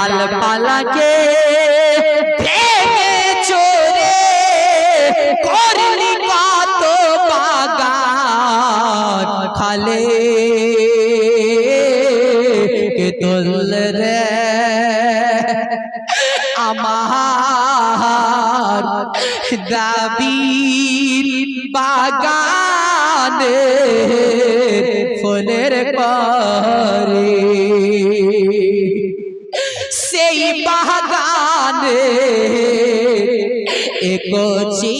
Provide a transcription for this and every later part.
ডালপালাকে ভেঙে চোরে করলি কত বাগান খালে। কে তোল রে? আমার দাবির বাগানে ফুলের করে বাগানে। একচি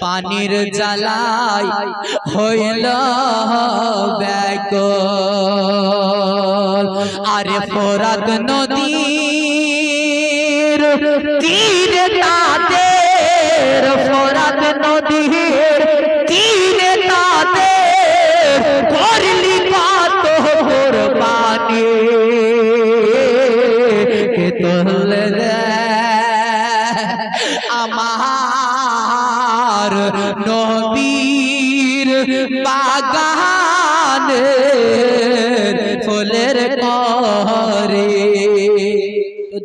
পানির জ্বালাই হইল ব্যাগ। আরে ফোরাত নদীর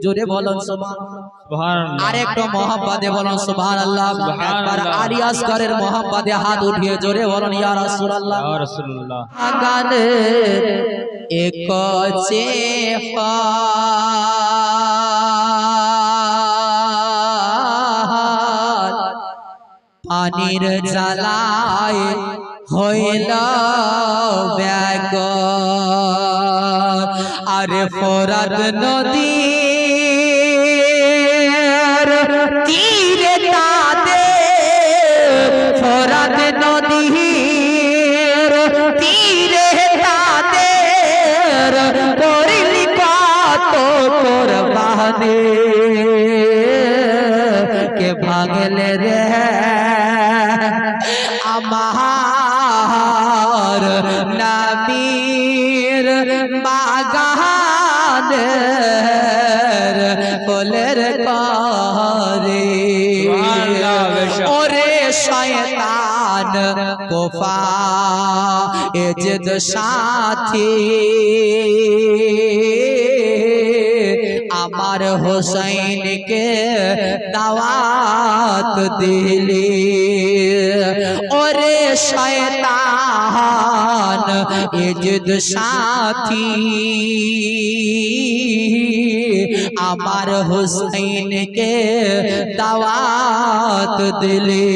জোরে বলুন সুবহান আরেকটা মহাব্বাদে বলুন সুবহান আল্লাহ একবার আলী আসগরের মহাব্বাদে হাত উঠিয়ে জোরে বলুন ইয়া রাসূলুল্লাহ। রাসূলুল্লাহ। গানে এক চে পানির জ্বালায় হইল ব্যাগ। আরে ফরাদ নদী বাহানে কে ভাগলে রে আমার নাবির বাগানের ফুলের করে। ওরে শয়তান কোফা এজদ সাথী আমার হোসাইনকে দাওয়াত দিলি। ওরে শয়তান এজদ সাথী। আমার হুসাইনকে দাওয়াত দিলি।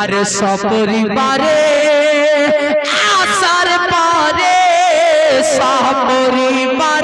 আর সপরিবারে, আসার পরে সপরিবারে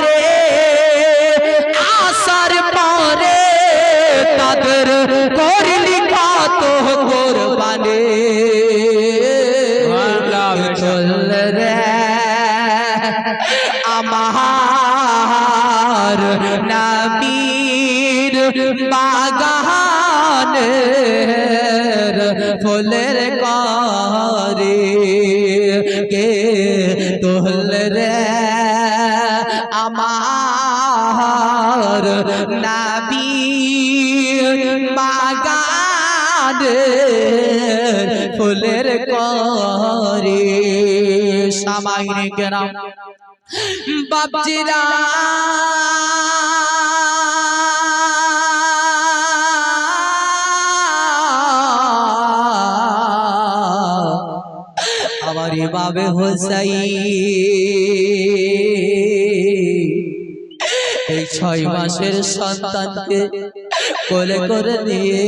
আমার নবীর বাগানের ফুলের করে সামাইনে কেরাম বাপজিরা। আমার ইমামে হোসাই এই ছয় মাসের সন্তানকে কোলে করে নিয়ে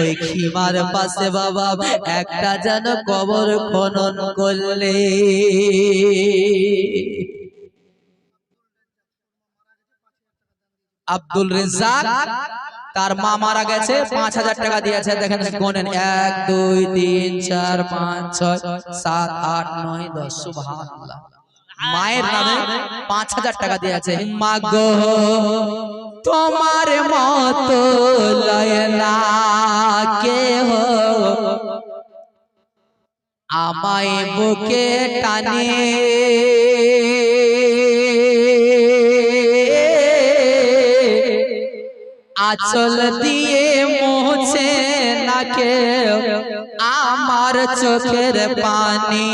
ওই খিমার পাশে বাবা একটা যেন কবর খনন করলে। আব্দুল রেজাক তার মা মারা গেছে পাঁচ হাজার টাকা দিয়েছে দেখেন গোনেন এক দুই তিন চার পাঁচ ছয় সাত আট নয় দশ সুবহানাল্লাহ। মায়ের নামে পাঁচ হাজার টাকা দিয়ে আছে। মাগো তোমার মত কে হো আমায় বুকে টানে। আচল দিয়ে কেউ আমার চোখের পানি।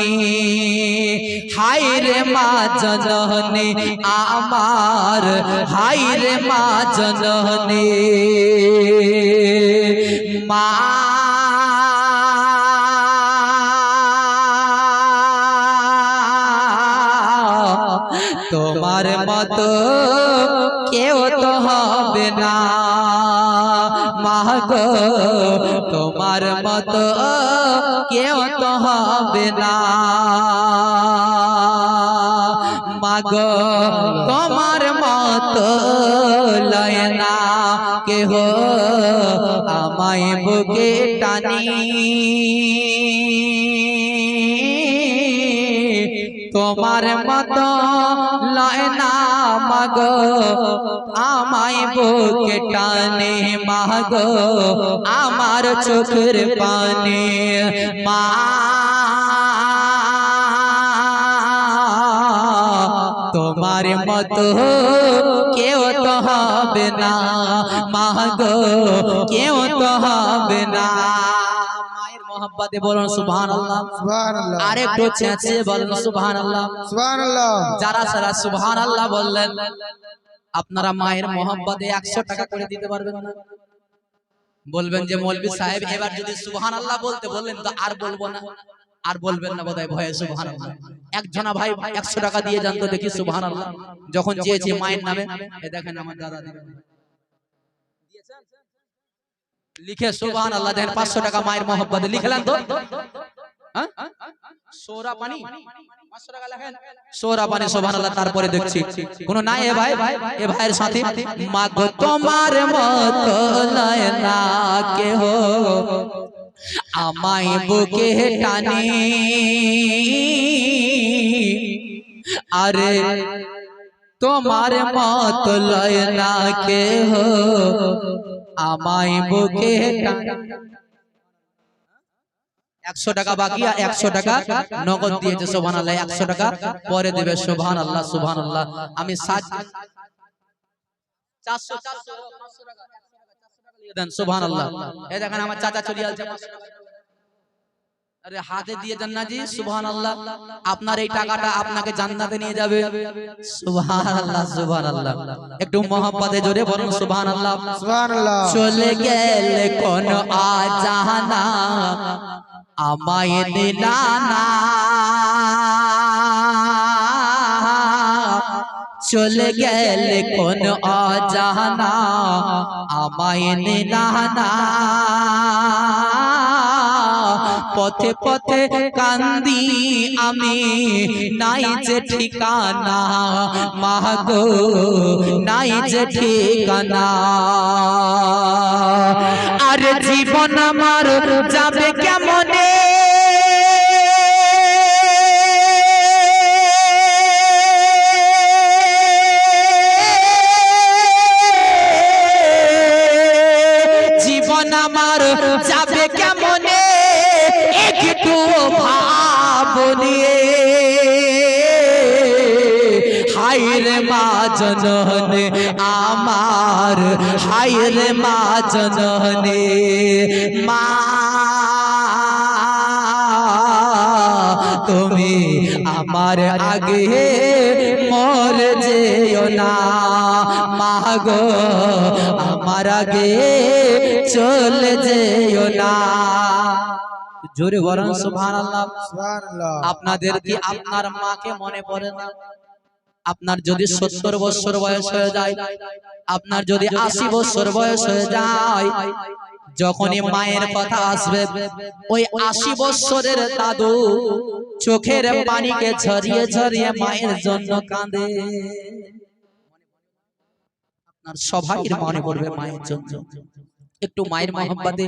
হাই রে মা জননী, আমার হাই রে মা জননী। মা তোমার মতো কেউ তো হবে না। মাগো তোমার মত কেউ তো হবে না। মাগো, তোমার মত লয় না। কেহ আমায় বুকে টানি। তোমার মত লয় না মাগ, আমায় বুকে টানে মাগ, আমার চোখের পানে মা। তোমার মতো কেউ তো হবে না মাগ, কেউ তো হবে না। মোহাব্বতে বলুন সুবহান আল্লাহ সুবহানাল্লাহ। আরেকটু চেঁচিয়ে বলেন সুবহান আল্লাহ সুবহানাল্লাহ। যারা সারা সুবহান আল্লাহ বললেন আপনারা মায়ের মোহাম্মদে একশো টাকা করে দিতে পারবেন না। বলবেন যে মৌলবি সাহেব এবার যদি সুবহান আল্লাহ বলতে বললেন তো আর বলব না। আর বলবেন না বোধহয় ভয়ে সুবহান আল্লাহ একজনা ভাই একশো টাকা দিয়ে যান তো দেখি সুবহান আল্লাহ যখন চেয়েছি মায়ের নামে এ দেখেন আমার দাদা। লিখে সুবহান আল্লাহ দেখেন পাঁচশো টাকা মায়ের মোহাম্মদে লিখলেন তো? হ্যাঁ? সোরা পানি? পাঁচশো টাকা লেখেন। সোরা পানি সোভান আল্লাহ তারপরে দেখছি। কোন নাই এ ভাই? এ ভাইয়ের সাথে? মাগো তোমার মতো না কেহ আমায় বুকে টানে। আরে তোমার মত লয় না কেহ আমায় বুকে একশো টাকা বাকি আর একশো টাকা নগদ দিয়েছে সোভান আল্লাহ একশো টাকা পরে দেবে সোভান আল্লাহ সোভান আল্লাহ আমি সাত চারশো চারশো টাকা, দেন সোভান আল্লাহ এ দেখেন আমার চাচা চলে আসছে। আরে হাতে দিয়ে দেন না জি সুবহান আল্লাহ আপনার এই টাকাটা আপনাকে জান্নাতে নিয়ে যাবে। সুবহান আল্লাহ একটু মোহাম্মতে জোরে বলুন সুবহান আল্লাহ সুবহানাল্লাহ। চলে গেলে কোন আজানা আমায় দিলানা চলে গেলে কোন অজানা আমায় নিলানা পথে পথে কান্দি আমি। নাই যে ঠিকানা মাগো নাই যে ঠিকানা। আর জীবন আমার যাবে কেমনে? হাইরে জননে আমার হাইরে মা জননে মা তুমি আমার আগে মর যেও না। মাগো আমার আগে চলে যেও না। জোরে বলেন সুবহানাল্লাহ। সুবহানাল্লাহ। আপনাদের কি আপনার মাকে মনে পড়ে না? আপনার যদি সত্তর বছর বয়স হয়ে যায় আপনার যদি আশি বছর বয়স হয়ে যায় যখনই মায়ের কথা আসবে ওই আশি বছরের দাদু চোখের পানিকে ঝরিয়ে ঝরিয়ে মায়ের জন্য কাঁদে। আপনার সবাই মনে পড়বে মায়ের জন্য। একটু মায়ের মহব্বতে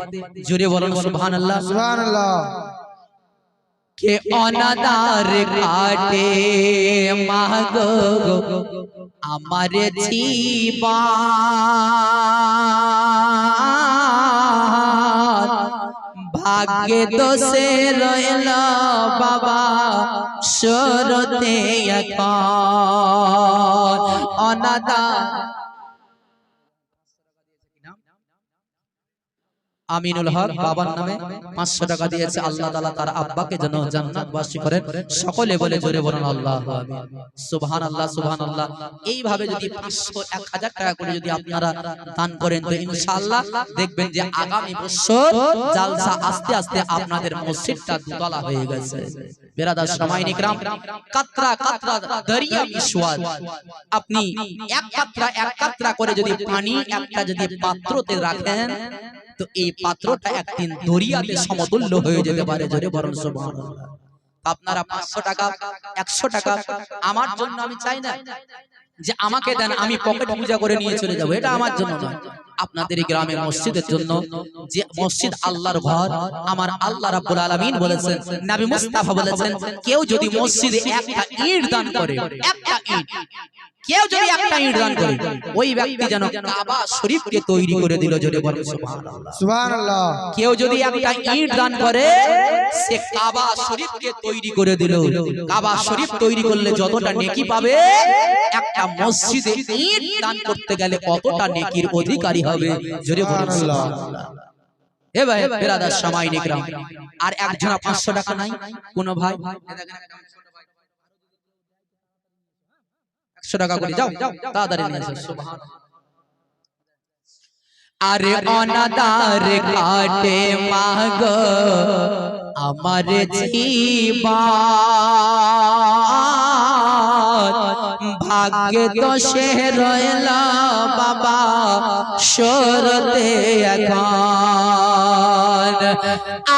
জুড়ে বলুন সুবহানাল্লাহ। সুবহানাল্লাহ। কে অনাদার কাটে মাগো আমার জীবন ভাগ্যে দোষে রইল বাবা সরতে এখন অনাদার আমিনুল হক বাবার নামে পাঁচশো টাকা দিয়েছে। আল্লাহ তালা তার আব্বাকে যেন জান্নাতবাসী করেন। সকলে বলে জোরে বলুন, আল্লাহ সুবহান আল্লাহ সুবহান আল্লাহ এইভাবে যদি পাঁচশো, এক হাজার টাকা করে যদি আপনারা দান করেন, তো ইনশাআল্লাহ দেখবেন যে আগামী বছর জালসা আস্তে আস্তে আপনাদের মসজিদটা দুতলা হয়ে গেছে। বেরাদার সময় নিকরাম কাতরা কাতরা দরিয়া বিশ্বর আপনি এক কাতরা এক কাতরা করে যদি পানি, একটা যদি পাত্রতে রাখেন তো এই পাত্রটা একদিন দরিয়াতে সমতুল্য হয়ে যেতে পারে, জোরে বরং আপনারা পাঁচশো টাকা, একশো টাকা আমার জন্য আমি চাই না যে আমাকে দেন, আমি পকেট পূজা করে নিয়ে চলে যাব, এটা আমার জন্য নয়। আপনাদের এই গ্রামের মসজিদের জন্য যে মসজিদ আল্লাহর ঘর, আমার আল্লাহ রাব্বুল আলামিন বলেছেন, নবী মুস্তাফা বলেছেন, কেউ যদি মসজিদে একটা ইট দান করে, একটা ইট কেউ যদি একটা ইট দান করে ওই ব্যক্তি যেন কাবা শরীফকে তৈরি করে দিল যদি বলেন সুবহানাল্লাহ সুবহানাল্লাহ কেউ যদি একটা ইট দান করে সে কাবা শরীফকে তৈরি করে দিল কাবা শরীফ তৈরি করলে যতটা নেকি পাবে একটা মসজিদে ইট দান করতে গেলে কতটা নেকির অধিকারী হবে জোরে বলুন সুবহানাল্লাহ। এ ভাই বেরাদার সময় নিকরাম আর একজন পাঁচশো টাকা নাই কোন ভাই একশো টাকা করে যাও তাড়াতাড়ি নিয়ে এসো আরে অনাদার কাটে মাগ আমার জীবন। ভাগ্য তো সে রইল বাবা সরতে এখন।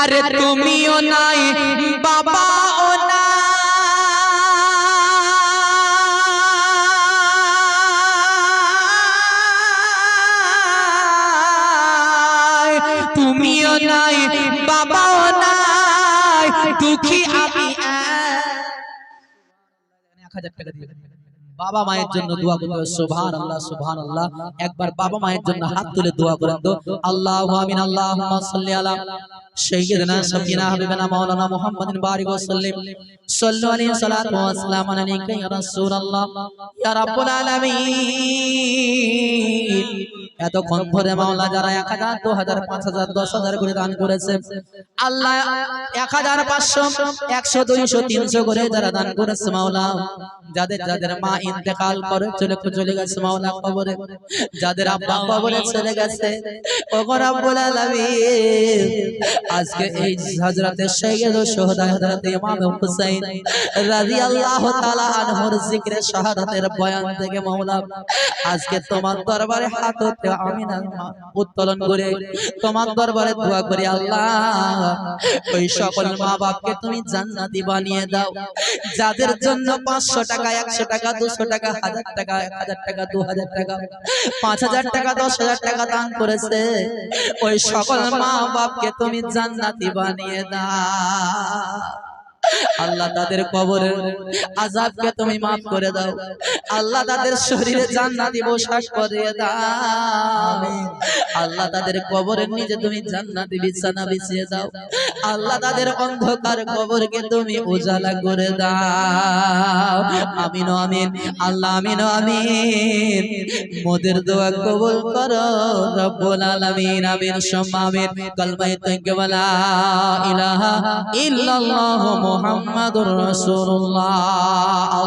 আরে তুমিও নাই বাবাও এক হাজার টাকা দিয়ে বাবা মায়ের জন্য দোয়া করতে সুবহান আল্লাহ সুবহান আল্লাহ একবার বাবা মায়ের জন্য হাত তুলে দোয়া করেন তো। আল্লাহ আমিন আল্লাহুম্মা সাল্লি আলা সাইয়্যিদিনা সাফিনা হাবিবানা মাওলানা মুহাম্মাদিন বারিক ওয়া সাল্লিম সাল্লু আলাইহি সালাতু ওয়া সালামু আলাইকা ইয়া রাসূলুল্লাহ। ইয়া রাব্বুল আলামিন। এতক্ষণ ধরে মাওলা যারা এক হাজার দু হাজার পাঁচ হাজার, দশ হাজার করে দান করেছে, আল্লাহ এক হাজার পাঁচশো, একশো, দুইশো, তিনশো করে যারা দান করেছে মাওলা, যাদের যাদের মা ইন্তেকাল করে চলে চলে গেছে মাওলা কবরে, যাদের আব্বা কবরে চলে গেছে আজকে এই হযরতে সৈয়দ ও সোহদা হযরতে ইমাম হুসাইন রাদিয়াল্লাহু তাআলা আনহুর জিকরে শাহাদাতের বয়ান থেকে মাওলা, আজকে তোমার দরবারে হাত হতে আমি উত্তোলন করে তোমার দরবারে দোয়া করি, আল্লাহ। ওই সকল মা বাপকে তুমি জান্নাতি বানিয়ে দাও। যাদের জন্য পাঁচশো টাকা, একশো টাকা, দুশো টাকা, হাজার টাকা, এক হাজার টাকা, দু হাজার টাকা, পাঁচ হাজার টাকা, দশ হাজার টাকা দান করেছে, ওই সকল মা বাপকে তুমি জান্নাতি বানিয়ে দাও। আল্লাহ তাদের কবরের আজাবকে তুমি মাফ করে দাও। আল্লাহ তাদের শরীরে জান্নাতি পোশাক পরিয়ে দাও। আল্লাহ তাদের কবরের নিচে তুমি জান্নাতি বিছানা বিছিয়ে দাও। আল্লাহ তাদের অন্ধকার কবরকে তুমি উজালা করে দাও। আমিন আমিন। আল্লাহ আমিন আমিন। মোদের দোয়া কবুল করো। রব্বুল আলামিন, আমিন সুম্মা আমিন কালমায়ে তাইয়্যিবা লা ইলাহা ইল্লাল্লাহু মুহাম্মাদুর রসুল্লাহ